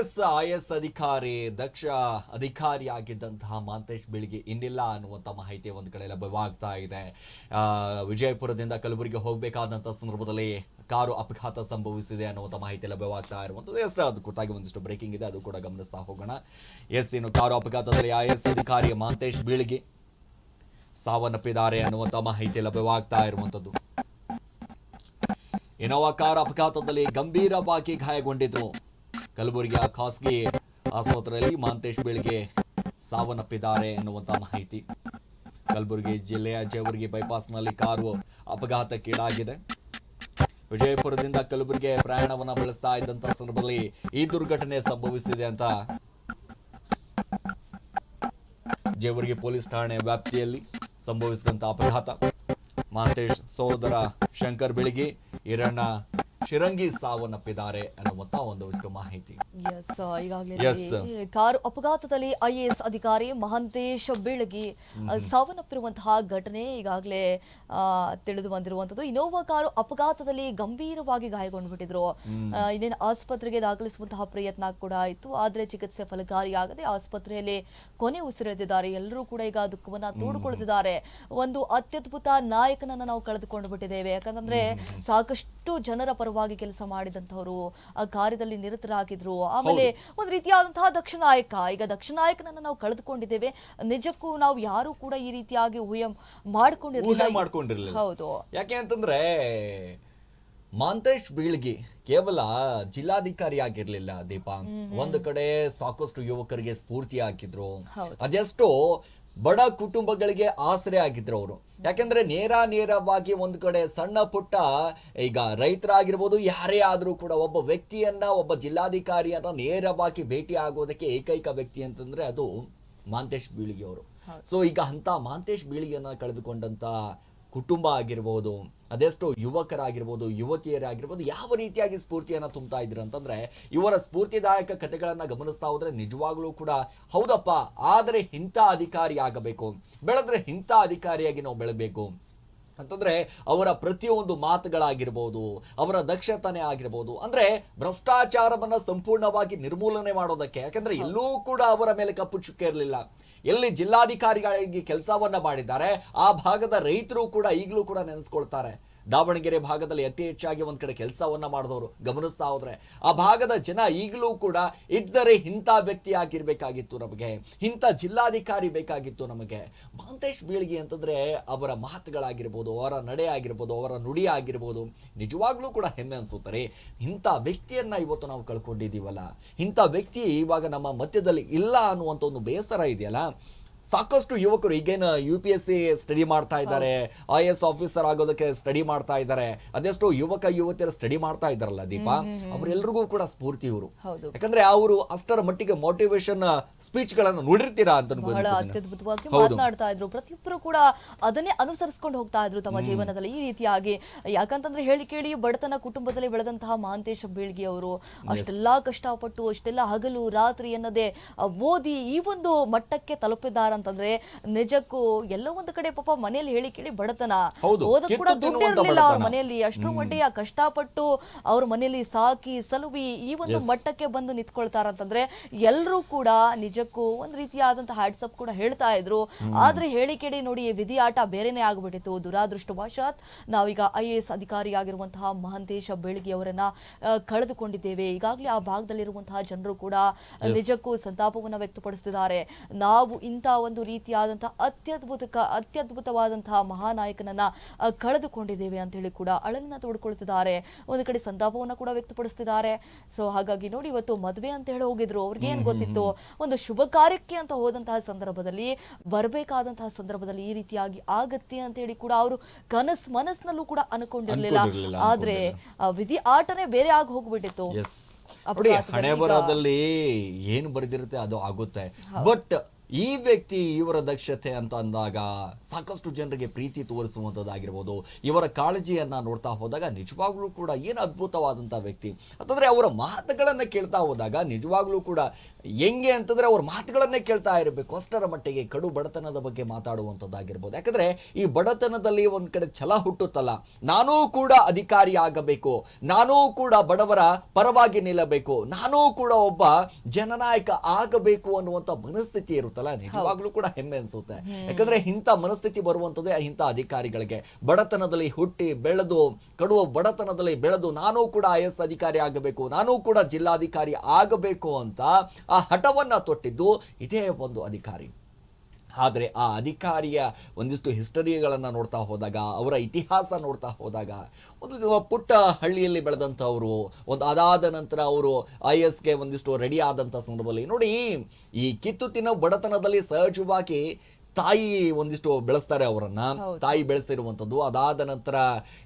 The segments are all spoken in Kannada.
ಎಸ್ ಐ ಎಸ್ ಅಧಿಕಾರಿ, ದಕ್ಷ ಅಧಿಕಾರಿಯಾಗಿದ್ದಂತಹ ಮಾಂತೇಶ್ ಬೀಳಿಗೆ ಇನ್ನಿಲ್ಲ ಅನ್ನುವಂತ ಮಾಹಿತಿ ಒಂದು ಕಡೆ ಲಭ್ಯವಾಗ್ತಾ ಇದೆ. ವಿಜಯಪುರದಿಂದ ಕಲಬುರಗಿ ಹೋಗಬೇಕಾದಂಥ ಸಂದರ್ಭದಲ್ಲಿ ಕಾರು ಅಪಘಾತ ಸಂಭವಿಸಿದೆ ಅನ್ನುವಂಥ ಮಾಹಿತಿ ಲಭ್ಯವಾಗ್ತಾ ಇರುವಂಥದ್ದು. ಎಸ್ ಅದು ಕುರಿತಾಗಿ ಒಂದಿಷ್ಟು ಬ್ರೇಕಿಂಗ್ ಇದೆ, ಅದು ಕೂಡ ಗಮನಿಸ್ತಾ ಹೋಗೋಣ. ಎಸ್, ಇನ್ನು ಕಾರು ಅಪಘಾತದಲ್ಲಿ ಐ ಎಸ್ ಅಧಿಕಾರಿ ಮಾಂತೇಶ್ ಬೀಳಿಗೆ ಸಾವನ್ನಪ್ಪಿದ್ದಾರೆ ಅನ್ನುವಂಥ ಮಾಹಿತಿ ಲಭ್ಯವಾಗ್ತಾ ಇರುವಂಥದ್ದು. ಇನೋವಾ ಕಾರ್ ಅಪಘಾತದಲ್ಲಿ ಗಂಭೀರವಾಗಿ ಗಾಯಗೊಂಡಿದ್ರು. ಕಲಬುರಗಿಯ ಖಾಸಗಿ ಆಸ್ಪತ್ರೆಯಲ್ಲಿ ಮಾಂತೇಶ್ ಬೀಳಿಗೆ ಸಾವನ್ನಪ್ಪಿದ್ದಾರೆ ಎನ್ನುವಂತ ಮಾಹಿತಿ. ಕಲಬುರಗಿ ಜಿಲ್ಲೆಯ ಜೇವರ್ಗಿ ಬೈಪಾಸ್ನಲ್ಲಿ ಕಾರು ಅಪಘಾತಕ್ಕೀಡಾಗಿದೆ. ವಿಜಯಪುರದಿಂದ ಕಲಬುರಗಿ ಪ್ರಯಾಣವನ್ನ ಬೆಳೆಸ್ತಾ ಇದ್ದಂತಹ ಸಂದರ್ಭದಲ್ಲಿ ಈ ದುರ್ಘಟನೆ ಸಂಭವಿಸಿದೆ ಅಂತ ಜೇವರ್ಗಿ ಪೊಲೀಸ್ ಠಾಣೆ ವ್ಯಾಪ್ತಿಯಲ್ಲಿ ಸಂಭವಿಸಿದಂತಹ ಅಪಘಾತ. ಮಾಂತೇಶ್ ಸಹೋದರ ಶಂಕರ್ ಬೆಳಿಗ್ಗೆ ಈರಣ್ಣ ಶಿರಂಗಿ ಸಾವನ್ನಪ್ಪಿದ್ದಾರೆ ಅನ್ನುವಂತ ಒಂದಷ್ಟು ಮಾಹಿತಿ. ಎಸ್ ಈಗಾಗಲೇ. ಕಾರು ಅಪಘಾತದಲ್ಲಿ ಐಎಎಸ್ ಅಧಿಕಾರಿ ಮಹಂತೇಶ್ ಬೀಳಗಿ ಸಾವನ್ನಪ್ಪಿರುವಂತಹ ಘಟನೆ ಈಗಾಗಲೇ ತಿಳಿದು ಬಂದಿರುವಂತದ್ದು ಇನೋವಾ ಕಾರು ಅಪಘಾತದಲ್ಲಿ ಗಂಭೀರವಾಗಿ ಗಾಯಗೊಂಡ್ಬಿಟ್ಟಿದ್ರು. ಇನ್ನೇನು ಆಸ್ಪತ್ರೆಗೆ ದಾಖಲಿಸುವಂತಹ ಪ್ರಯತ್ನ ಕೂಡ ಆಯಿತು. ಆದ್ರೆ ಚಿಕಿತ್ಸೆ ಫಲಕಾರಿಯಾಗದೆ ಆಸ್ಪತ್ರೆಯಲ್ಲಿ ಕೊನೆ ಉಸಿರೆಳೆದಿದ್ದಾರೆ. ಎಲ್ಲರೂ ಕೂಡ ಈಗ ದುಃಖವನ್ನ ತೋಡಿಕೊಳ್ತಿದ್ದಾರೆ. ಒಂದು ಅತ್ಯದ್ಭುತ ನಾಯಕನನ್ನ ನಾವು ಕಳೆದುಕೊಂಡು ಬಿಟ್ಟಿದ್ದೇವೆ. ಯಾಕಂತಂದ್ರೆ ಸಾಕಷ್ಟು ಜನರ ಪರವಾಗಿ ಕೆಲಸ ಮಾಡಿದಂತವರು ಆ ಕಾರ್ಯದಲ್ಲಿ ನಿರತರಾಗಿದ್ರು. ಆಮೇಲೆ ಒಂದು ರೀತಿಯಾದಂತಹ ದಕ್ಷ ನಾಯಕ ಈಗ ದಕ್ಷ ನಾಯಕನನ್ನ ನಾವು ಕಳೆದುಕೊಂಡಿದ್ದೇವೆ. ನಿಜಕ್ಕೂ ನಾವು ಯಾರು ಕೂಡ ಈ ರೀತಿಯಾಗಿ ಊಹೆ ಮಾಡ್ಕೊಂಡಿರ್ಲಿಲ್ಲ. ಮಾಡ್ಕೊಂಡಿರ್ಲಿಲ್ಲ. ಹೌದು. ಯಾಕೆ ಅಂತಂದ್ರೆ ಮಾಂತೇಶ್ ಬೀಳ್ಗಿ ಕೇವಲ ಜಿಲ್ಲಾಧಿಕಾರಿ ಆಗಿರ್ಲಿಲ್ಲ ದೀಪಾ ಒಂದು ಕಡೆ ಸಾಕಷ್ಟು ಯುವಕರಿಗೆ ಸ್ಫೂರ್ತಿ ಹಾಕಿದ್ರು. ಅದೆಷ್ಟೋ ಬಡ ಕುಟುಂಬಗಳಿಗೆ ಆಸರೆ ಆಗಿದ್ರು ಅವರು. ಯಾಕೆಂದ್ರೆ ನೇರ ನೇರವಾಗಿ ಒಂದು ಕಡೆ ಸಣ್ಣ ಪುಟ್ಟ ಈಗ ರೈತರಾಗಿರ್ಬೋದು ಯಾರೇ ಆದರೂ ಕೂಡ ಒಬ್ಬ ವ್ಯಕ್ತಿಯನ್ನ ಒಬ್ಬ ಜಿಲ್ಲಾಧಿಕಾರಿಯನ್ನ ನೇರವಾಗಿ ಭೇಟಿ ಆಗೋದಕ್ಕೆ ಏಕೈಕ ವ್ಯಕ್ತಿ ಅಂತಂದ್ರೆ ಅದು ಮಾಂತೇಶ್ ಬೀಳಿಗೆ ಅವರು. ಸೊ ಈಗ ಅಂತ ಮಾಂತೇಶ್ ಬೀಳಿಗೆಯನ್ನ ಕಳೆದುಕೊಂಡಂತ ಕುಟುಂಬ ಆಗಿರ್ಬೋದು, ಅದೆಷ್ಟೋ ಯುವಕರಾಗಿರ್ಬೋದು, ಯುವತಿಯರಾಗಿರ್ಬೋದು, ಯಾವ ರೀತಿಯಾಗಿ ಸ್ಫೂರ್ತಿಯನ್ನು ತುಂಬ್ತಾ ಇದ್ರು ಅಂತಂದರೆ, ಇವರ ಸ್ಫೂರ್ತಿದಾಯಕ ಕಥೆಗಳನ್ನು ಗಮನಿಸ್ತಾ ಹೋದರೆ ನಿಜವಾಗಲೂ ಕೂಡ ಹೌದಪ್ಪ, ಆದರೆ ಇಂಥ ಅಧಿಕಾರಿ ಆಗಬೇಕು. ಬೆಳೆದ್ರೆ ಇಂಥ ಅಧಿಕಾರಿಯಾಗಿ ನಾವು ಬೆಳಬೇಕು ಅಂತಂದ್ರೆ ಅವರ ಪ್ರತಿಯೊಂದು ಮಾತುಗಳಾಗಿರ್ಬೋದು ಅವರ ದಕ್ಷತನೆ ಆಗಿರ್ಬೋದು ಅಂದ್ರೆ ಭ್ರಷ್ಟಾಚಾರವನ್ನು ಸಂಪೂರ್ಣವಾಗಿ ನಿರ್ಮೂಲನೆ ಮಾಡೋದಕ್ಕೆ ಯಾಕಂದ್ರೆ ಎಲ್ಲೂ ಕೂಡ ಅವರ ಮೇಲೆ ಕಪ್ಪು ಚುಕ್ಕೆ ಇರಲಿಲ್ಲ. ಎಲ್ಲಿ ಜಿಲ್ಲಾಧಿಕಾರಿಗಳಾಗಿ ಕೆಲಸವನ್ನ ಮಾಡಿದ್ದಾರೆ ಆ ಭಾಗದ ರೈತರು ಕೂಡ ಈಗಲೂ ಕೂಡ ನೆನೆಸ್ಕೊಳ್ತಾರೆ. ದಾವಣಗೆರೆ ಭಾಗದಲ್ಲಿ ಅತಿ ಹೆಚ್ಚಾಗಿ ಒಂದು ಕಡೆ ಕೆಲಸವನ್ನು ಮಾಡಿದವರು, ಗಮನಿಸ್ತಾ ಹೋದ್ರೆ ಆ ಭಾಗದ ಜನ ಈಗಲೂ ಕೂಡ ಇದ್ದರೆ ಇಂಥ ವ್ಯಕ್ತಿ ಆಗಿರ್ಬೇಕಾಗಿತ್ತು ನಮಗೆ, ಇಂಥ ಜಿಲ್ಲಾಧಿಕಾರಿ ಬೇಕಾಗಿತ್ತು ನಮಗೆ. ಮಹಂತೇಶ್ ಬೀಳ್ಗಿ ಅಂತಂದರೆ ಅವರ ಮಾತುಗಳಾಗಿರ್ಬೋದು ಅವರ ನಡೆ ಆಗಿರ್ಬೋದು, ಅವರ ನುಡಿ ಆಗಿರ್ಬೋದು, ನಿಜವಾಗ್ಲೂ ಕೂಡ ಹೆಮ್ಮೆ ಅನಿಸುತ್ತಾರೆ ಇಂಥ ವ್ಯಕ್ತಿಯನ್ನು ಇವತ್ತು ನಾವು ಕಳ್ಕೊಂಡಿದ್ದೀವಲ್ಲ, ಇಂಥ ವ್ಯಕ್ತಿ ಇವಾಗ ನಮ್ಮ ಮಧ್ಯದಲ್ಲಿ ಇಲ್ಲ ಅನ್ನುವಂಥ ಒಂದು ಬೇಸರ ಇದೆಯಲ್ಲ ಸಾಕಷ್ಟು ಯುವಕರು ಈಗೇನು U P S C study ಮಾಡ್ತಾ ಇದ್ದಾರೆ ಐ ಎಸ್ ಆಫೀಸರ್ ಆಗೋದಕ್ಕೆ ಸ್ಟಡಿ ಮಾಡ್ತಾ ಇದ್ದಾರೆ. ಅದೆಷ್ಟು ಯುವಕ ಯುವತಿಯರು ಸ್ಟಡಿ ಮಾಡ್ತಾ ಇದ್ದಾರಲ್ಲ ದೀಪ. ಅವರೆಲ್ಲರಿಗೂ ಕೂಡ ಸ್ಫೂರ್ತಿ ಇವರು. ಯಾಕಂದ್ರೆ ಅವರು ಅಷ್ಟರ ಮಟ್ಟಿಗೆ ಮೋಟಿವೇಶನ್ ಸ್ಪೀಚ್ ಗಳನ್ನ ನೋಡಿರ್ತೀರಾ ಅಂತ ಬಹಳ. ಅತ್ಯದ್ಭುತವಾಗಿ ಮಾತನಾಡ್ತಾ ಇದ್ರು. ಪ್ರತಿಯೊಬ್ಬರು ಕೂಡ ಅದನ್ನೇ ಅನುಸರಿಸಿಕೊಂಡು ಹೋಗ್ತಾ ಇದ್ರು ತಮ್ಮ ಜೀವನದಲ್ಲಿ ಈ ರೀತಿಯಾಗಿ. ಯಾಕಂತಂದ್ರೆ ಹೇಳಿ ಕೇಳಿ ಬಡತನ ಕುಟುಂಬದಲ್ಲಿ ಬೆಳೆದಂತಹ ಮಹಾಂತೇಶ ಬೀಳ್ಗಿ ಅವರು ಅಷ್ಟೆಲ್ಲಾ ಕಷ್ಟಪಟ್ಟು ಅಷ್ಟೆಲ್ಲ ಹಗಲು ರಾತ್ರಿ ಎನ್ನದೆ ಓದಿ ಈ ಒಂದು ಮಟ್ಟಕ್ಕೆ ತಲುಪಿದ್ದಾರಂತಂದ್ರೆ ನಿಜಕ್ಕೂ ಎಲ್ಲೋ ಒಂದು ಕಡೆ ಪಾಪ ಮನೆಯಲ್ಲಿ ಹೇಳಿ ಕೇಳಿ ಬಡತನ. ಓದಕ್ ಕೂಡ ಅವ್ರ. ಮನೆಯಲ್ಲಿ. ಅಷ್ಟರ ಮಟ್ಟಿಗೆ ಆ ಕಷ್ಟಪಟ್ಟು ಅವ್ರ ಮನೆಯಲ್ಲಿ ಸಾಕಿ ಸಲುವಿ ಈ ಒಂದು ಮಟ್ಟಕ್ಕೆ ಬಂದು ನಿಂತ್ಕೊಳ್ತಾರಂತಂದ್ರೆ ಎಲ್ಲರೂ ಕೂಡ ನಿಜಕ್ಕೂ ಒಂದ್ ರೀತಿಯಾದಂತಹ ಹ್ಯಾಟ್ಸಪ್ ಕೂಡ ಹೇಳ್ತಾ ಇದ್ರು. ಆದ್ರೆ ಹೇಳಿ ಕೇಳಿ ನೋಡಿ ವಿಧಿ ಆಟ ಬೇರೆನೇ ಆಗ್ಬಿಟ್ಟಿತ್ತು. ದುರಾದೃಷ್ಟವಶಾತ್ ನಾವೀಗ ಐ ಎ ಎಸ್ ಅಧಿಕಾರಿಯಾಗಿರುವಂತಹ ಮಹಂತೇಶ ಬೆಳಗಿ ಅವರನ್ನ ಕಳೆದುಕೊಂಡಿದ್ದೇವೆ. ಈಗಾಗಲೇ ಆ ಭಾಗದಲ್ಲಿರುವಂತಹ ಜನರು ಕೂಡ ನಿಜಕ್ಕೂ ಸಂತಾಪವನ್ನ ವ್ಯಕ್ತಪಡಿಸುತ್ತಿದ್ದಾರೆ ನಾವು ಇಂಥ ಒಂದು ರೀತಿಯಾದಂತಹ ಅತ್ಯದ್ಭುತ ಅತ್ಯದ್ಭುತವಾದಂತಹ ಮಹಾನಾಯಕನನ್ನ ಕಳೆದುಕೊಂಡಿದ್ದೇವೆ ಅಂತ ಹೇಳಿ ಕೂಡ ಅಳಲನ್ನ ತೋಡ್ಕೊಳ್ತಿದ್ದಾರೆ. ಒಂದು ಕಡೆ ಸಂತಾಪವನ್ನ ಕೂಡ ವ್ಯಕ್ತಪಡಿಸ್ತಿದ್ದಾರೆ. ಸೊ ಹಾಗಾಗಿ ನೋಡಿ ಇವತ್ತು ಮದುವೆ ಅಂತ ಹೇಳಿ ಹೋಗಿದ್ರು. ಅವ್ರಿಗೆ ಏನ್ ಗೊತ್ತಿತ್ತು? ಒಂದು ಶುಭ ಕಾರ್ಯಕ್ಕೆ ಅಂತ ಹೋದಂತಹ ಸಂದರ್ಭದಲ್ಲಿ ಬರಬೇಕಾದಂತಹ ಸಂದರ್ಭದಲ್ಲಿ ಈ ರೀತಿಯಾಗಿ ಆಗತ್ತೆ ಅಂತ ಹೇಳಿ ಕೂಡ ಅವರು ಕನಸ್ ಮನಸ್ನಲ್ಲೂ ಕೂಡ ಅನ್ಕೊಂಡಿರ್ಲಿಲ್ಲ. ಆದ್ರೆ ವಿಧಿ ಆಟನೇ ಬೇರೆ ಆಗಿ ಹೋಗ್ಬಿಟ್ಟಿತ್ತು. ಹಣೆ ಬರೋದಲ್ಲಿ ಏನು ಬರೆದಿರುತ್ತೆ ಅದು ಆಗುತ್ತೆ. ಬಟ್ ಈ ವ್ಯಕ್ತಿ ಇವರ ದಕ್ಷತೆ ಅಂತ ಅಂದಾಗ ಸಾಕಷ್ಟು ಜನರಿಗೆ ಪ್ರೀತಿ ತೋರಿಸುವಂಥದ್ದಾಗಿರ್ಬೋದು. ಇವರ ಕಾಳಜಿಯನ್ನ ನೋಡ್ತಾ ಹೋದಾಗ ನಿಜವಾಗ್ಲೂ ಕೂಡ ಏನು ಅದ್ಭುತವಾದಂಥ ವ್ಯಕ್ತಿ. ಅಂತಂದ್ರೆ ಅವರ ಮಾತುಗಳನ್ನ ಕೇಳ್ತಾ ಹೋದಾಗ ನಿಜವಾಗ್ಲೂ ಕೂಡ ಹೆಂಗೆ ಅಂತಂದ್ರೆ ಅವ್ರ ಮಾತುಗಳನ್ನೇ ಕೇಳ್ತಾ ಇರಬೇಕು. ಅಷ್ಟರ ಮಟ್ಟಿಗೆ ಕಡು ಬಡತನದ ಬಗ್ಗೆ ಮಾತಾಡುವಂಥದ್ದಾಗಿರ್ಬೋದು. ಯಾಕಂದ್ರೆ ಈ ಬಡತನದಲ್ಲಿ ಒಂದ್ ಕಡೆ ಛಲ ಹುಟ್ಟುತ್ತಲ್ಲ. ನಾನೂ ಕೂಡ ಅಧಿಕಾರಿ ಆಗಬೇಕು. ನಾನೂ ಕೂಡ ಬಡವರ ಪರವಾಗಿ ನಿಲ್ಲಬೇಕು. ನಾನೂ ಕೂಡ ಒಬ್ಬ ಜನನಾಯಕ ಆಗಬೇಕು ಅನ್ನುವಂಥ ಮನಸ್ಥಿತಿ ಇರುತ್ತಲ್ಲ ನಿಜವಾಗ್ಲೂ ಕೂಡ ಹೆಮ್ಮೆ ಅನ್ಸುತ್ತೆ. ಯಾಕಂದ್ರೆ ಇಂಥ ಮನಸ್ಥಿತಿ ಬರುವಂಥದ್ದೇ ಇಂಥ ಅಧಿಕಾರಿಗಳಿಗೆ. ಬಡತನದಲ್ಲಿ ಹುಟ್ಟಿ ಬೆಳೆದು ಕಡುವ ಬಡತನದಲ್ಲಿ ಬೆಳೆದು ನಾನು ಕೂಡ ಐ ಎಸ್ ಅಧಿಕಾರಿ ಆಗಬೇಕು ನಾನು ಕೂಡ ಜಿಲ್ಲಾಧಿಕಾರಿ ಆಗಬೇಕು ಅಂತ ಆ ಹಠವನ್ನ ತೊಟ್ಟಿದ್ದು ಇದೇ ಒಂದು ಅಧಿಕಾರಿ. ಆದರೆ ಆ ಅಧಿಕಾರಿಯ ಒಂದಿಷ್ಟು ಹಿಸ್ಟರಿಗಳನ್ನು ನೋಡ್ತಾ ಹೋದಾಗ, ಅವರ ಇತಿಹಾಸ ನೋಡ್ತಾ ಹೋದಾಗ, ಒಂದು ಪುಟ್ಟ ಹಳ್ಳಿಯಲ್ಲಿ ಬೆಳೆದಂಥವರು, ಒಂದು ಅದಾದ ನಂತರ ಅವರು ಐ ಎಸ್ಗೆ ಒಂದಿಷ್ಟು ರೆಡಿ ಆದಂಥ ಸಂದರ್ಭದಲ್ಲಿ ನೋಡಿ, ಈ ಕಿತ್ತು ತಿನ್ನೋ ಬಡತನದಲ್ಲಿ ಸಹಜವಾಗಿ ತಾಯಿ ಒಂದಿಷ್ಟು ಬೆಳೆಸ್ತಾರೆ ಅವರನ್ನ. ತಾಯಿ ಬೆಳೆಸಿರುವಂಥದ್ದು. ಅದಾದ ನಂತರ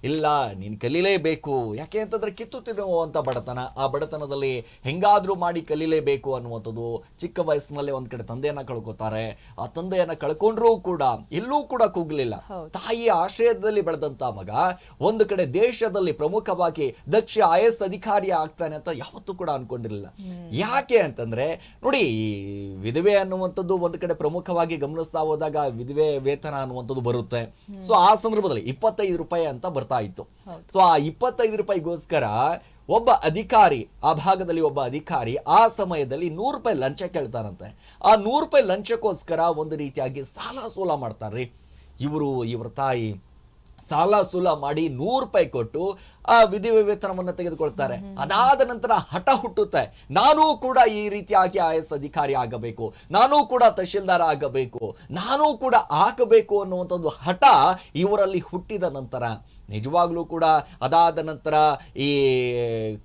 ಇಲ್ಲ ನೀನು ಕಲೀಲೇಬೇಕು. ಯಾಕೆ ಅಂತಂದ್ರೆ ಕಿತ್ತು ಅಂತ ಬಡತನ. ಆ ಬಡತನದಲ್ಲಿ ಹೆಂಗಾದ್ರೂ ಮಾಡಿ ಕಲೀಲೇಬೇಕು ಅನ್ನುವಂಥದ್ದು. ಚಿಕ್ಕ ವಯಸ್ಸಿನಲ್ಲಿ ಒಂದ್ ಕಡೆ ತಂದೆಯನ್ನ ಕಳ್ಕೊತಾರೆ. ಆ ತಂದೆಯನ್ನ ಕಳ್ಕೊಂಡ್ರೂ ಕೂಡ ಎಲ್ಲೂ ಕೂಡ ಕುಗ್ಲಿಲ್ಲ. ತಾಯಿಯ ಆಶ್ರಯದಲ್ಲಿ ಬೆಳೆದಂತ ಮಗ ಒಂದು ಕಡೆ ದೇಶದಲ್ಲಿ ಪ್ರಮುಖವಾಗಿ ದಕ್ಷ ಐ ಎಸ್ ಅಧಿಕಾರಿ ಆಗ್ತಾನೆ ಅಂತ ಯಾವತ್ತೂ ಕೂಡ ಅನ್ಕೊಂಡಿರಲಿಲ್ಲ. ಯಾಕೆ ಅಂತಂದ್ರೆ ನೋಡಿ ಈ ವಿಧವೆ ಅನ್ನುವಂಥದ್ದು ಒಂದು ಕಡೆ ಪ್ರಮುಖವಾಗಿ ಗಮನಿಸ್ತಾ ಹೋದಾಗ ವಿಧವೆ ವೇತನ ಅನ್ನುವಂಥದ್ದು ಬರುತ್ತೆ. ಸೊ ಆ ಸಂದರ್ಭದಲ್ಲಿ ಇಪ್ಪತ್ತೈದು ರೂಪಾಯಿ ಅಂತ ಬರ್ತಾ ಇತ್ತು. ಸೊ ಆ ಇಪ್ಪತ್ತೈದು ರೂಪಾಯಿಗೋಸ್ಕರ ಒಬ್ಬ ಅಧಿಕಾರಿ ಆ ಭಾಗದಲ್ಲಿ ಒಬ್ಬ ಅಧಿಕಾರಿ ಆ ಸಮಯದಲ್ಲಿ ನೂರು ರೂಪಾಯಿ ಲಂಚ ಕೇಳ್ತಾರಂತೆ ಆ ನೂರು ರೂಪಾಯಿ ಲಂಚಕ್ಕೋಸ್ಕರ ಒಂದು ರೀತಿಯಾಗಿ ಸಾಲ ಸೋಲ ಮಾಡ್ತಾರ್ರಿ. ಇವರು ಇವ್ರ ತಾಯಿ ಸಾಲ ಸೂಲ ಮಾಡಿ ನೂರು ರೂಪಾಯಿ ಕೊಟ್ಟು ಆ ವಿಧಿ ವಿವೇತನವನ್ನು ತೆಗೆದುಕೊಳ್ತಾರೆ. ಅದಾದ ನಂತರ ಹಠ ಹುಟ್ಟುತ್ತೆ. ನಾನೂ ಕೂಡ ಈ ರೀತಿಯಾಗಿ ಐ ಎಸ್ ಅಧಿಕಾರಿ ಆಗಬೇಕು. ನಾನೂ ಕೂಡ ತಹಶೀಲ್ದಾರ್ ಆಗಬೇಕು. ನಾನೂ ಕೂಡ ಆಗಬೇಕು ಅನ್ನುವಂಥದ್ದು ಹಠ ಇವರಲ್ಲಿ ಹುಟ್ಟಿದ ನಂತರ. ನಿಜವಾಗ್ಲೂ ಕೂಡ ಅದಾದ ನಂತರ ಈ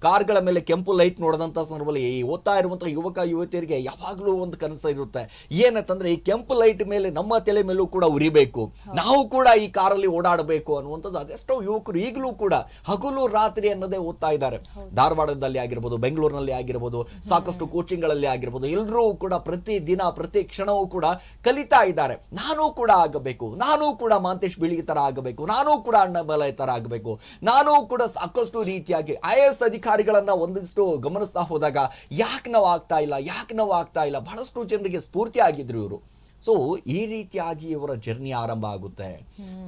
ಕಾರ್ಗಳ ಮೇಲೆ ಕೆಂಪು ಲೈಟ್ ನೋಡಿದಂಥ ಸಂದರ್ಭದಲ್ಲಿ ಈ ಓದ್ತಾ ಇರುವಂಥ ಯುವಕ ಯುವತಿಯರಿಗೆ ಯಾವಾಗಲೂ ಒಂದು ಕನಸು ಇರುತ್ತೆ. ಏನಂತಂದ್ರೆ ಈ ಕೆಂಪು ಲೈಟ್ ಮೇಲೆ ನಮ್ಮ ತಲೆ ಮೇಲೂ ಕೂಡ ಉರಿಬೇಕು. ನಾವು ಕೂಡ ಈ ಕಾರಲ್ಲಿ ಓಡಾಡಬೇಕು ಅನ್ನುವಂಥದ್ದು ಅದೆಷ್ಟೋ ಯುವಕರು ಈಗಲೂ ಕೂಡ ಹಗಲು ರಾತ್ರಿ ಅನ್ನೋದೇ ಓದ್ತಾ ಇದ್ದಾರೆ. ಧಾರವಾಡದಲ್ಲಿ ಆಗಿರ್ಬೋದು ಬೆಂಗಳೂರಿನಲ್ಲಿ ಆಗಿರ್ಬೋದು ಸಾಕಷ್ಟು ಕೋಚಿಂಗ್ಗಳಲ್ಲಿ ಆಗಿರ್ಬೋದು ಎಲ್ಲರೂ ಕೂಡ ಪ್ರತಿ ದಿನ ಪ್ರತಿ ಕ್ಷಣವೂ ಕೂಡ ಕಲಿತಾ ಇದ್ದಾರೆ. ನಾನು ಕೂಡ ಆಗಬೇಕು. ನಾನು ಕೂಡ ಮಾಂತೇಶ್ ಬೀಳಿಗೆ ಥರ ಆಗಬೇಕು. ನಾನು ಕೂಡ ಅಣ್ಣಬಲಯ ತರ ಆಗಬೇಕು ನಾನು ಕೂಡ ಸಾಕಷ್ಟು ರೀತಿಯಾಗಿ ಐ ಎಸ್ ಅಧಿಕಾರಿಗಳನ್ನ ಒಂದಿಷ್ಟು ಗಮನಿಸ್ತಾ ಹೋದಾಗ ಯಾಕೆ ನಾವು ಆಗ್ತಾ ಇಲ್ಲ ಯಾಕೆ ನಾವು ಆಗ್ತಾ ಇಲ್ಲ? ಬಹಳಷ್ಟು ಜನರಿಗೆ ಸ್ಫೂರ್ತಿ ಆಗಿದ್ರು ಇವರು. ಸೊ ಈ ರೀತಿಯಾಗಿ ಇವರ ಜರ್ನಿ ಆರಂಭ ಆಗುತ್ತೆ.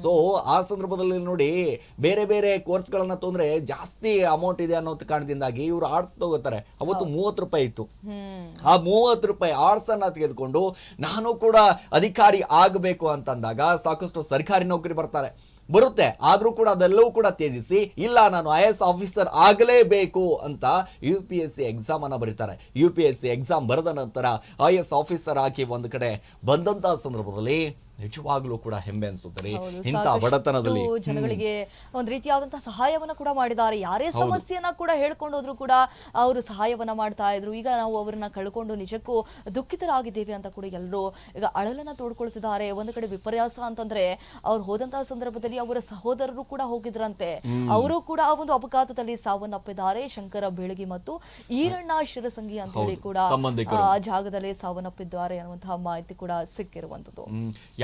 ಸೊ ಆ ಸಂದರ್ಭದಲ್ಲಿ ನೋಡಿ ಬೇರೆ ಬೇರೆ ಕೋರ್ಸ್ಗಳನ್ನ ತೊಂದ್ರೆ ಜಾಸ್ತಿ ಅಮೌಂಟ್ ಇದೆ ಅನ್ನೋ ಕಾರಣದಿಂದಾಗಿ ಇವರು ಆರ್ಟ್ಸ್ ತಗೋತಾರೆ. ಅವತ್ತು ಮೂವತ್ತು ರೂಪಾಯಿ ಇತ್ತು. ಆ ಮೂವತ್ತು ರೂಪಾಯಿ ಆರ್ಟ್ಸ್ ಅನ್ನ ತೆಗೆದುಕೊಂಡು ನಾನು ಕೂಡ ಅಧಿಕಾರಿ ಆಗಬೇಕು ಅಂತಂದಾಗ ಸಾಕಷ್ಟು ಸರ್ಕಾರಿ ನೌಕರಿ ಬರ್ತಾರೆ. ಬರುತ್ತೆ. ಆದರೂ ಕೂಡ ಅದೆಲ್ಲವೂ ಕೂಡ ತ್ಯಜಿಸಿ, ಇಲ್ಲ ನಾನು ಐ ಎಸ್ ಆಫೀಸರ್ ಆಗಲೇಬೇಕು ಅಂತ U P S C exam ಅನ್ನ ಬರೀತಾರೆ. U P S C exam ಬರೆದ ನಂತರ ಐ ಎಸ್ ಆಫೀಸರ್ ಆಗಿ ಒಂದು ಕಡೆ ಬಂದಂತ ಸಂದರ್ಭದಲ್ಲಿ ನಿಜವಾಗ್ಲೂ ಕೂಡ ಹೆಮ್ಮೆ ಅನ್ಸುತ್ತೆ. ಇಂಥ ಬಡತನದಲ್ಲಿ. ಜನಗಳಿಗೆ ಒಂದ್ ರೀತಿಯಾದಂತಹ ಸಹಾಯವನ್ನ ಕೂಡ ಮಾಡಿದ್ದಾರೆ. ಯಾರೇ ಸಮಸ್ಯೆಯನ್ನ ಕೂಡ ಹೇಳ್ಕೊಂಡು ಹೋದ್ರು ಕೂಡ ಅವರು ಸಹಾಯವನ್ನ ಮಾಡ್ತಾ ಇದ್ರು. ಈಗ ನಾವು ಅವರನ್ನ ಕಳ್ಕೊಂಡು ನಿಜಕ್ಕೂ ದುಃಖಿತರಾಗಿದ್ದೇವೆ ಅಂತ ಕೂಡ ಎಲ್ಲರೂ ಈಗ ಅಳಲನ್ನ ತೋಡ್ಕೊಳ್ತಿದ್ದಾರೆ. ಒಂದ್ ಕಡೆ ವಿಪರ್ಯಾಸ ಅಂತಂದ್ರೆ ಅವ್ರು ಹೋದಂತಹ ಸಂದರ್ಭದಲ್ಲಿ ಅವರ ಸಹೋದರರು ಕೂಡ ಹೋಗಿದ್ರಂತೆ. ಅವರು ಕೂಡ ಆ ಒಂದು ಅಪಘಾತದಲ್ಲಿ ಸಾವನ್ನಪ್ಪಿದ್ದಾರೆ. ಶಂಕರ ಬೆಳಗಿ ಮತ್ತು ಈರಣ್ಣ ಶಿರಸಂಗಿ ಅಂತ ಹೇಳಿ ಕೂಡ ಆ ಜಾಗದಲ್ಲಿ ಸಾವನ್ನಪ್ಪಿದ್ದಾರೆ ಅನ್ನುವಂತಹ ಮಾಹಿತಿ ಕೂಡ ಸಿಕ್ಕಿರುವಂತದ್ದು.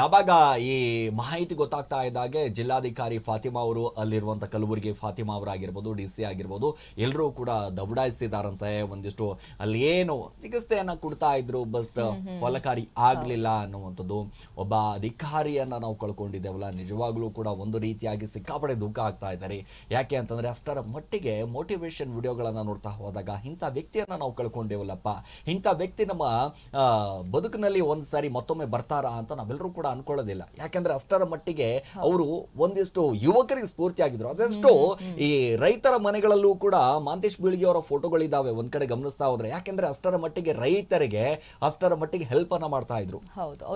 ಯಾವಾಗ ಈ ಮಾಹಿತಿ ಗೊತ್ತಾಗ್ತಾ ಇದ್ದಾಗೆ ಜಿಲ್ಲಾಧಿಕಾರಿ ಫಾತಿಮಾ ಅವರು ಅಲ್ಲಿರುವಂತ ಕಲಬುರಗಿ ಫಾತಿಮಾ ಅವರಾಗಿರ್ಬೋದು ಡಿ ಸಿ ಆಗಿರ್ಬೋದು ಎಲ್ಲರೂ ಕೂಡ ದೌಡಾಯಿಸಿದಾರಂತೆ. ಒಂದಿಷ್ಟು ಅಲ್ಲಿ ಏನು ಚಿಕಿತ್ಸೆಯನ್ನ ಕೊಡ್ತಾ ಇದ್ರು ಬಸ್ಟ್ ಫಲಕಾರಿ ಆಗ್ಲಿಲ್ಲ ಅನ್ನುವಂಥದ್ದು ಒಬ್ಬ ಅಧಿಕಾರಿಯನ್ನ ನಾವು ಕಳ್ಕೊಂಡಿದ್ದೇವಲ್ಲ. ನಿಜವಾಗ್ಲೂ ಕೂಡ ಒಂದು ರೀತಿಯಾಗಿ ಸಿಕ್ಕಾಪಡೆ ದುಃಖ ಆಗ್ತಾ ಇದ್ದಾರೆ. ಯಾಕೆ ಅಂತಂದ್ರೆ ಅಷ್ಟರ ಮಟ್ಟಿಗೆ ಮೋಟಿವೇಶನ್ ವಿಡಿಯೋಗಳನ್ನ ನೋಡ್ತಾ ಹೋದಾಗ ಇಂಥ ವ್ಯಕ್ತಿಯನ್ನ ನಾವು ಕಳ್ಕೊಂಡೇವಲ್ಲಪ್ಪ. ಇಂಥ ವ್ಯಕ್ತಿ ನಮ್ಮ ಬದುಕಿನಲ್ಲಿ ಒಂದ್ ಸಾರಿ ಮತ್ತೊಮ್ಮೆ ಬರ್ತಾರಾ ಅಂತ ನಾವೆಲ್ಲರೂ ಕೂಡ ಅನ್ಕೊಳ್ಳೋದಿಲ್ಲ. ಯಾಕಂದ್ರೆ ಅಷ್ಟರ ಮಟ್ಟಿಗೆ ಅವರು ಒಂದಿಷ್ಟು ಯುವಕರಿಗೆ ಸ್ಫೂರ್ತಿ ಆಗಿದ್ರು. ಅದೆಷ್ಟು ಈ ರೈತರ ಮನೆಗಳಲ್ಲೂ ಕೂಡ ಮಾಂತೇಶ್ ಬೀಳಿಗೆ ಅವರ ಫೋಟೋಗಳಿದ್ದಾವೆ ಒಂದ್ ಕಡೆ ಗಮನಿಸ್ತಾ ಹೋದ್ರೆ. ಯಾಕಂದ್ರೆ ಅಷ್ಟರ ಮಟ್ಟಿಗೆ ರೈತರಿಗೆ ಅಷ್ಟರ ಮಟ್ಟಿಗೆ ಹೆಲ್ಪ್ ಅನ್ನ ಮಾಡ್ತಾ ಇದ್ರು.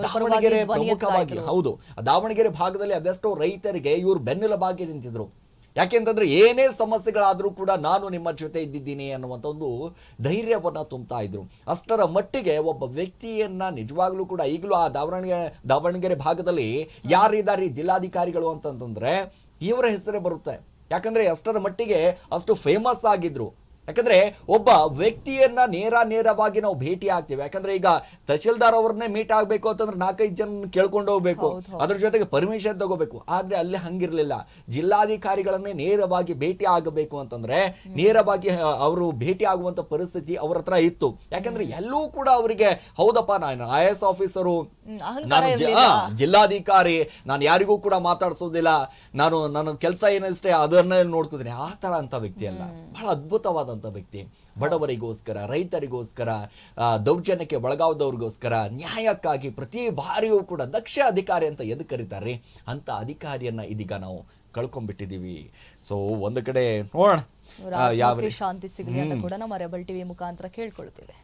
ದಾವಣಗೆರೆ ಪ್ರಮುಖವಾಗಿ ಹೌದು. ದಾವಣಗೆರೆ ಭಾಗದಲ್ಲಿ ಅದೆಷ್ಟೋ ರೈತರಿಗೆ ಇವರು ಬೆನ್ನೆಲುಬಾಗಿ ನಿಂತಿದ್ರು. ಯಾಕೆಂತಂದ್ರೆ ಏನೇ ಸಮಸ್ಯೆಗಳಾದರೂ ಕೂಡ ನಾನು ನಿಮ್ಮ ಜೊತೆ ಇದ್ದಿದ್ದೀನಿ ಅನ್ನುವಂಥ ಒಂದು ಧೈರ್ಯವನ್ನು ತುಂಬ್ತಾ ಇದ್ರು. ಅಷ್ಟರ ಮಟ್ಟಿಗೆ ಒಬ್ಬ ವ್ಯಕ್ತಿಯನ್ನ ನಿಜವಾಗ್ಲೂ ಕೂಡ ಈಗಲೂ ಆ ದಾವಣಗೆರೆ ದಾವಣಗೆರೆ ಭಾಗದಲ್ಲಿ ಯಾರಿದ್ದಾರೆ ಜಿಲ್ಲಾಧಿಕಾರಿಗಳು ಅಂತಂತಂದ್ರೆ ಇವರ ಹೆಸರೇ ಬರುತ್ತೆ. ಯಾಕಂದ್ರೆ ಅಷ್ಟರ ಮಟ್ಟಿಗೆ ಅಷ್ಟು ಫೇಮಸ್ ಆಗಿದ್ರು. ಯಾಕಂದ್ರೆ ಒಬ್ಬ ವ್ಯಕ್ತಿಯನ್ನ ನೇರ ನೇರವಾಗಿ ನಾವು ಭೇಟಿ ಆಗ್ತೇವೆ. ಯಾಕಂದ್ರೆ ಈಗ ತಹಶೀಲ್ದಾರ್ ಅವ್ರನ್ನೇ ಮೀಟ್ ಆಗ್ಬೇಕು ಅಂತಂದ್ರೆ ನಾಲ್ಕೈದು ಜನ ಕೇಳ್ಕೊಂಡು ಹೋಗ್ಬೇಕು. ಅದ್ರ ಜೊತೆಗೆ ಪರ್ಮಿಷನ್ ತಗೋಬೇಕು. ಆದ್ರೆ ಅಲ್ಲಿ ಹಂಗಿರ್ಲಿಲ್ಲ. ಜಿಲ್ಲಾಧಿಕಾರಿಗಳನ್ನೇ ನೇರವಾಗಿ ಭೇಟಿ ಆಗಬೇಕು ಅಂತಂದ್ರೆ ನೇರವಾಗಿ ಅವರು ಭೇಟಿ ಆಗುವಂತ ಪರಿಸ್ಥಿತಿ ಅವ್ರ ಹತ್ರ ಇತ್ತು. ಯಾಕಂದ್ರೆ ಎಲ್ಲೂ ಕೂಡ ಅವರಿಗೆ ಹೌದಪ್ಪ ನಾನು ಐ ಎಸ್ ಆಫೀಸರು ನಾನು ಜಿಲ್ಲಾಧಿಕಾರಿ ನಾನು ಯಾರಿಗೂ ಕೂಡ ಮಾತಾಡ್ಸೋದಿಲ್ಲ. ನಾನು ನನ್ನ ಕೆಲಸ ಏನಷ್ಟೇ ಅದನ್ನೇ ನೋಡ್ತಿದ್ದೀನಿ. ಆ ತರ ಅಂತ ವ್ಯಕ್ತಿ ಅಲ್ಲ ಬಹಳ ಅದ್ಭುತವಾದಂತ ವ್ಯಕ್ತಿ. ಬಡವರಿಗೋಸ್ಕರ ರೈತರಿಗೋಸ್ಕರ ದೌರ್ಜನ್ಯಕ್ಕೆ ಒಳಗಾದವ್ರಿಗೋಸ್ಕರ ನ್ಯಾಯಕ್ಕಾಗಿ ಪ್ರತಿ ಬಾರಿಯೂ ಕೂಡ ದಕ್ಷ ಅಧಿಕಾರಿ ಅಂತ ಎದು ಕರೀತಾರೆ. ಅಂತ ಅಧಿಕಾರಿಯನ್ನ ಇದೀಗ ನಾವು ಕಳ್ಕೊಂಡ್ಬಿಟ್ಟಿದ್ದೀವಿ. ಸೊ ಒಂದು ಕಡೆ ನೋಡೋಣ. ಯಾವ ಶಾಂತಿ ಸಿಗಲಿ ಅಂತ ಕೂಡ ನಮ್ಮ ರೆಬಲ್ ಟಿವಿ ಮುಖಾಂತರ ಕೇಳ್ಕೊಳ್ತೀವಿ.